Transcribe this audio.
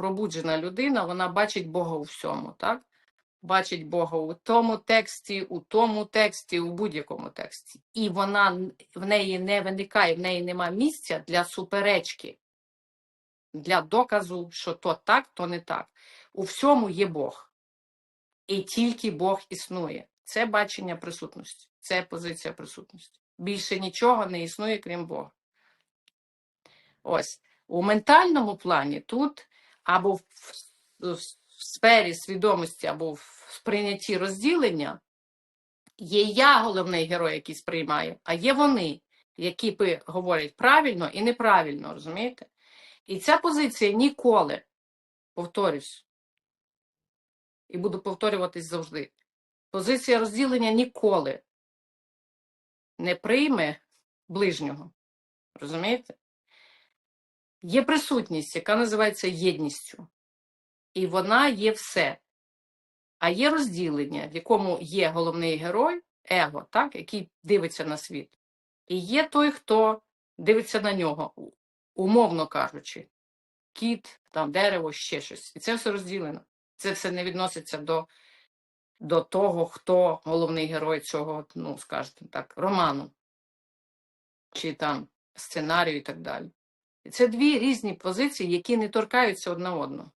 пробуджена людина, вона бачить Бога у всьому, так? Бачить Бога у тому тексті, у тому тексті, у будь-якому тексті. І вона в неї не виникає, в неї нема місця для суперечки, для доказу, що то так, то не так. У всьому є Бог. І тільки Бог існує. Це бачення присутності, це позиція присутності. Більше нічого не існує, крім Бога. Ось у ментальному плані тут або в, в, в сфері свідомості, або в сприйнятті розділення є я головний герой, який сприймає, а є вони, які пи- говорять правильно і неправильно, розумієте? І ця позиція ніколи, повторюсь, і буду повторюватись завжди. Позиція розділення ніколи не прийме ближнього. Розумієте? Є присутність, яка називається єдністю. І вона є все. А є розділення, в якому є головний герой, его, так, який дивиться на світ. І є той, хто дивиться на нього, умовно кажучи, кіт, там, дерево, ще щось. І це все розділено. Це все не відноситься до, до того, хто головний герой цього, ну, скажімо так, роману, чи там сценарію і так далі. Це дві різні позиції, які не торкаються одна одного.